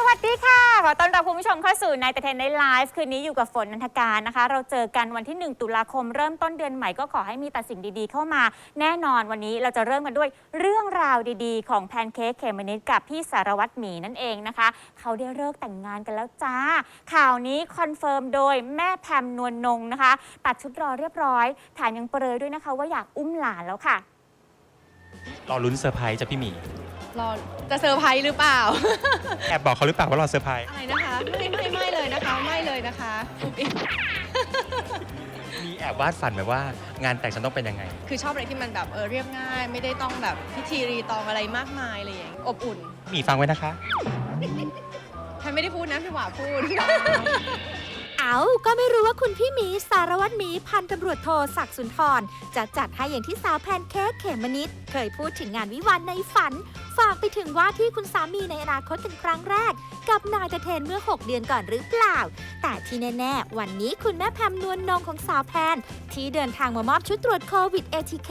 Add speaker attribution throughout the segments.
Speaker 1: สวัสดีค่ะ ขอต้อนรับคุณผู้ชมเข้าสู่ในแต่เทนในไลฟ์คืนนี้อยู่กับฝนนันทการนะคะ เราเจอกันวันที่ 1 ตุลาคมเริ่มต้นเดือนใหม่ก็ขอให้มีแต่สิ่งดีๆ เข้ามา แน่นอนวันนี้เราจะเริ่มกันด้วยเรื่องราวดีๆ ของแพนเค้กเขมมะนิดกับพี่สารวัตรหมีนั่นเองนะคะ เขาได้เลิกแต่งงานกันแล้วจ้า ข่าวนี้คอนเฟิร์มโดยแม่แพมนวลนงนะคะ ตัดชุดรอเรียบร้อยแถมยังเปรยด้วยนะคะ ว่าอยากอุ้มหลานแล้วค่ะ
Speaker 2: รอลุ้นเซอร์ไพรส์จากพี่หมี
Speaker 3: รอจะเซอร์ไพรส์หรือเปล่า
Speaker 2: แอบบอกเขาหรือเปล่าว่ารอเซอร์ไพรส์
Speaker 3: อะไรนะคะ ไม่ไม่ไม่เลยนะคะไม่เลยนะคะ
Speaker 2: มีแอบวาดฝันไหมว่างานแต่งฉันต้องเป็นยังไง
Speaker 3: คือชอบอะไรที่มันแบบเออเรียบง่าย ไม่ได้ต้องแบบพิธีรีตองอะไรมากมายอะไรอย่างเงี้ยอบอุ่น
Speaker 2: หมีฟังไว้นะคะ
Speaker 3: แพนไม่ได้พูดนะพี่หวาพูด
Speaker 4: เอาก็ไม่รู้ว่าคุณพี่หมีสารวัตรหมีพันตำรวจโทศักดิ์สุนทร จะจัดให้อย่างที่สาวแพนเค้กเขมมะนิดเคยพูดถึงงานวิวาห์ในฝัน ฝากไปถึงว่าที่คุณสามีในอนาคตเป็นครั้งแรก กับนายตะเทนเมื่อ 6 เดือนก่อนหรือเปล่า แต่ที่แน่ ๆ วันนี้คุณแม่แพมนวลนงของสาวแพน ที่เดินทางมามอบชุดตรวจโควิด ATK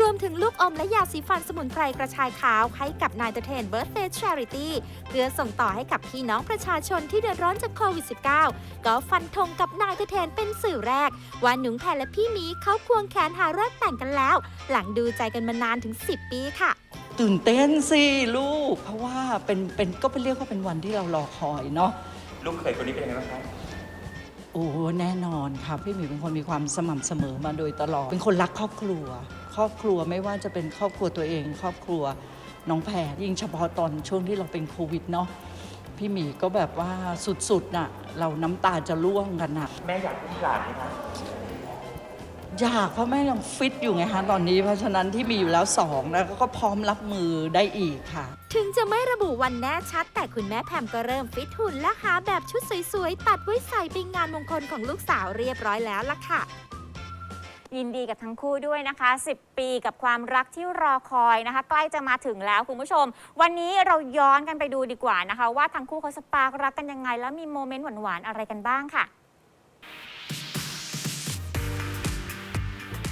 Speaker 4: รวมถึงลูกอมและยาสีฟันสมุนไพรกระชายขาว ให้กับนายตะเทน Birthday Charity เพื่อส่งต่อให้กับพี่น้องประชาชนที่เดือดร้อนจากโควิด -19 ก็ฟันธงกับนายตะเทนเป็นสื่อแรกว่าหนุ่งแพนและพี่มีเขาควงแขนหาเลิกแต่งกันแล้ว หลังดูใจกันมานานถึง 10 ปีค่ะ
Speaker 5: ตื่นเต้นสิลูก เพราะว่าเป็นเป็นก็เป็นเรียกว่าเป็นวันที่เรารอคอยเนาะ
Speaker 2: ลูกเขยคนนี้เป็นยังไงบ้างคะ
Speaker 5: โอ้แน่นอนค่ะพี่หมีเป็นคนมีความสม่ำเสมอมาโดยตลอด เป็นคนรักครอบครัว ครอบครัวไม่ว่าจะเป็นครอบครัวตัวเอง ครอบครัวน้องแพรยิ่งเฉพาะตอนช่วงที่เราเป็นโควิดเนาะพี่หมีก็แบบว่าสุดๆน่ะเราน้ำตาจะร่วงกันน่ะ
Speaker 2: แม่อยากอุ้มหลานไหมคะ
Speaker 5: อยากเพราะแม่ยังฟิตอยู่ไงฮะตอนนี้เพราะฉะนั้นที่มีอยู่แล้วสองแล้วก็พร้อมรับมือได้อีกค่ะ
Speaker 4: ถึงจะไม่ระบุวันแน่ชัด แต่คุณแม่แพมก็เริ่มฟิตหุ่นและหาแบบชุดสวยๆ ตัดไว้ใส่ไปงานมงคลของลูกสาวเรียบร้อยแล้วล่ะค่ะ
Speaker 1: ยินดีกับทั้งคู่ด้วยนะคะ 10 ปีกับความรักที่รอคอยนะคะ ใกล้จะมาถึงแล้วคุณผู้ชม วันนี้เราย้อนกันไปดูดีกว่านะคะ ว่าทั้งคู่เขาสปาร์กรักกันยังไง แล้วมีโมเมนต์หวานๆอะไรกันบ้างค่ะ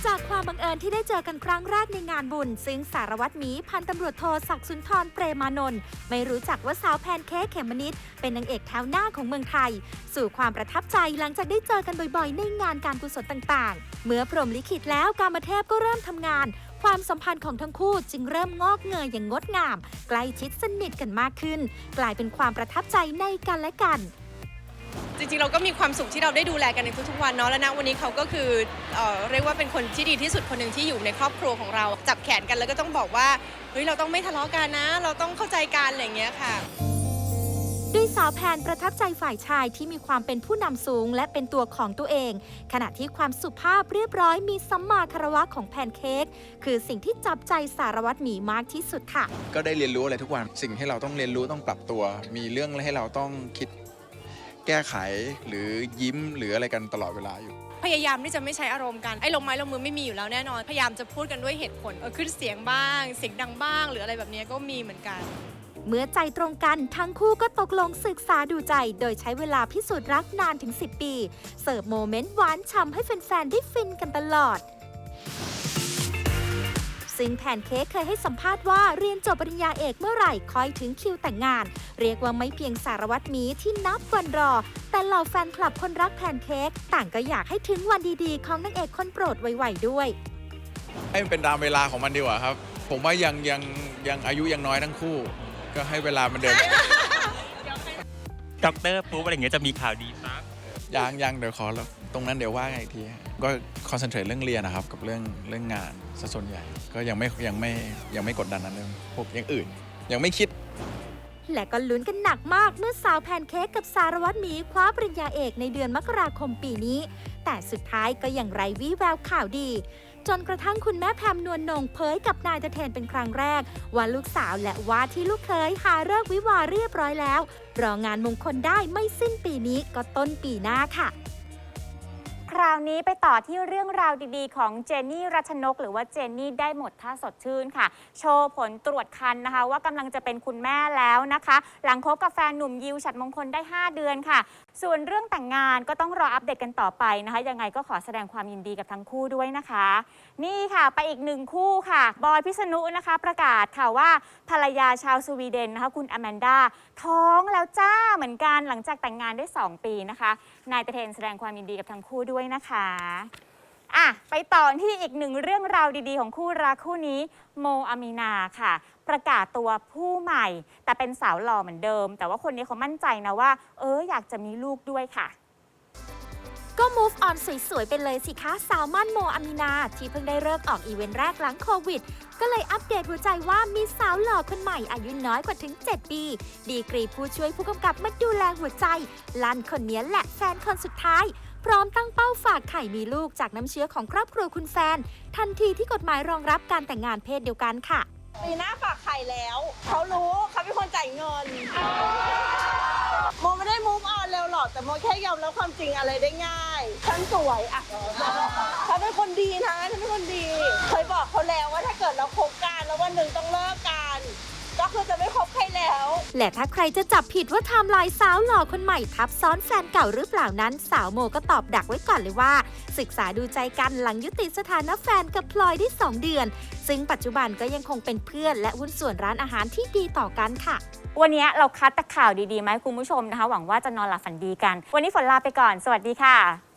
Speaker 4: จากความบังเอิญที่ได้เจอกันครั้งแรกในงานบุญ ซึ่งสารวัตรหมีพันตำรวจโทศักดิ์สุนทรเปรมานนท์ไม่รู้จักว่าสาวแพนเค้กเขมมะนิดเป็นนางเอกแถวหน้าของเมืองไทย สู่ความประทับใจหลังจากได้เจอกันบ่อยๆ ในงานการกุศลต่างๆ เมื่อพรหมลิขิตแล้วการมาเทพก็เริ่มทำงาน ความสัมพันธ์ของทั้งคู่จึงเริ่มงอกเงยอย่างงดงาม ใกล้ชิดสนิทกันมากขึ้น กลายเป็นความประทับใจในกันและกัน
Speaker 3: ริงๆ เราก็มีความสุขที่เราได้ดูแลกันในทุกๆวันเนาะและณวันนี้เขาก็คือเอ่อเรียกว่าเป็นคนที่ดีที่สุดคนหนึ่งที่อยู่ในครอบครัวของเรา จับแขนกันแล้วก็ต้องบอกว่าเฮ้ยเราต้องไม่ทะเลาะกันนะ เราต้องเข้าใจกันอะไรอย่างเงี้ยค่ะ
Speaker 4: ด้วยสาวแพนประทับใจฝ่ายชายที่มีความเป็นผู้นำสูงและเป็นตัวของตัวเอง ขณะที่ความสุภาพเรียบร้อยมีสัมมาคารวะของแพนเค้กคือสิ่งที่จับใจสารวัตรหมีมากที่สุดค่ะ
Speaker 6: ก็ได้เรียนรู้อะไรทุกวัน สิ่งที่เราต้องเรียนรู้ต้องปรับตัว มีเรื่องให้เราต้องคิด แก้ไขหรือยิ้มหรืออะไรกันตลอดเวลาอยู่
Speaker 3: พยายามที่จะไม่ใช้อารมณ์กันไอ้ลงไม้ลงมือไม่มีอยู่แล้วแน่นอน พยายามจะพูดกันด้วยเหตุผลเออขึ้นเสียงบ้าง เสียงดังบ้าง หรืออะไรแบบเนี้ยก็มีเหมือนกัน
Speaker 4: เมื่อใจตรงกันทั้งคู่ก็ตกลงศึกษาดูใจ โดยใช้เวลาพิสูจน์รักนานถึง 10 ปี เสิร์ฟโมเมนต์หวานฉ่ำให้แฟนๆได้ฟินกันตลอด ซึ่งแพนเค้กเคยให้สัมภาษณ์ว่าเรียนจบปริญญาเอกเมื่อไหร่ค่อยถึงคิวแต่งงาน เรียกว่าไม่เพียงสารวัตรหมีที่นับวันรอ แต่เหล่าแฟนคลับคนรักแพนเค้กต่างก็อยากให้ถึงวันดีๆ ของนางเอกคนโปรดไวๆด้วย
Speaker 6: ให้มันเป็นตามเวลาของมันดีกว่าครับ ผมว่ายังยังยังอายุยังน้อยทั้งคู่ ก็ให้เวลามันเดิน
Speaker 2: ด็อกเตอร์ปุ๊บอะไรอย่างเงี้ยจะมีข่าวดีปั๊บ
Speaker 6: ยังยังเดี๋ยวขอ ตรงนั้นเดี๋ยวว่ากันอีกทีก็คอนเซนเทรตเรื่องเรียนนะครับ กับเรื่องเรื่องงานซะส่วนใหญ่ ก็ยังไม่ยังไม่ยังไม่กดดันนั้นเรื่องพวกอย่างอื่น ยังไม่คิด
Speaker 4: และก็ลุ้นกันหนักมากเมื่อสาวแพนเค้กกับสารวัตรหมีคว้าปริญญาเอกในเดือนมกราคมปีนี้ แต่สุดท้ายก็ยังไร้วี่แววข่าวดี จนกระทั่งคุณแม่แพมนวลนงเผยกับนายตะเทนเป็นครั้งแรก ว่าลูกสาวและว่าที่ลูกเคยหาเลิกวิวาเรียบร้อยแล้ว รองานมงคลได้ไม่สิ้นปีนี้ก็ต้นปีหน้าค่ะ
Speaker 1: ราวนี้ไปต่อที่เรื่องราวดีๆ ของเจนนี่รัชนก หรือว่าเจนนี่ได้หมดท่าสดชื่นค่ะ โชว์ผลตรวจคันนะคะ ว่ากำลังจะเป็นคุณแม่แล้วนะคะ หลังคบกับแฟนหนุ่มยิวฉัดมงคลได้ 5 เดือนค่ะ ส่วนเรื่องแต่งงานก็ต้องรออัปเดตกันต่อไปนะคะ ยังไงก็ขอแสดงความยินดีกับทั้งคู่ด้วยนะคะ นี่ค่ะไปอีกหนึ่งคู่ค่ะ บอยพิษณุนะคะ ประกาศค่ะว่าภรรยาชาวสวีเดนนะคะคุณอแมนดาท้องแล้วจ้า อนกันหลังจากแต่งงานได้ 2 ปีนะคะ นายเตเทนแสดงความยินดีกับทั้งคู่ด้วยนะคะอะไปต่อที่อีกหนึ่งเรื่องราวดีๆ ของคู่รักคู่นี้โมอามีนาค่ะ ประกาศตัวผู้ใหม่ แต่เป็นสาวหล่อเหมือนเดิม แต่ว่าคนนี้เขามั่นใจนะว่า เอออยากจะมีลูกด้วยค่ะ
Speaker 4: ก็ move on สวย ๆ ไปเลยสิคะ สาวมั่นโมอามินา ที่เพิ่งได้เลิกออกอีเวนต์แรกหลังโควิด ก็เลยอัปเดตหัวใจว่ามีสาวหล่อคนใหม่อายุน้อยกว่าถึง 7 ปี ดีกรีผู้ช่วยผู้กำกับมาดูแลหัวใจ ลันคนนี้แหละแฟนคนสุดท้าย พร้อมตั้งเป้าฝากไข่มีลูกจากน้ำเชื้อของครอบครัวคุณแฟน ทันทีที่กฎหมายรองรับการแต่งงานเพศเดียวกันค่ะ
Speaker 7: ปีหน้าฝากไข่แล้ว เขารู้เขาเป็นคนจ่ายเงินโมไม่ได้มูฟอ อกแต่โมแค่ยอมรับความจริงอะไรได้ง่ายฉันสวยอะฉันเป็นคนดีนะฉันเป็นคนดี เคยบอกเขาแล้วว่าถ้าเกิดเราคบกันแล้ววันหนึ่งต้องเลิกกัน ก็คือจะไม่คบใครแล้ว
Speaker 4: และถ้าใครจะจับผิดว่าไทม์ไลน์สาวหล่อคนใหม่ทับซ้อนแฟนเก่าหรือเปล่านั้น สาวโมก็ตอบดักไว้ก่อนเลยว่า ศึกษาดูใจกันหลังยุติสถานะแฟนกับพลอยได้ 2 เดือน ซึ่งปัจจุบันก็ยังคงเป็นเพื่อน และหุ้นส่วนร้านอาหารที่ดีต่อกันค่ะ
Speaker 1: วันนี้เราคัดแต่ข่าวดีๆมาให้คุณผู้ชมนะคะ หวังว่าจะนอนหลับฝันดีกัน วันนี้ฝนลาไปก่อน สวัสดีค่ะ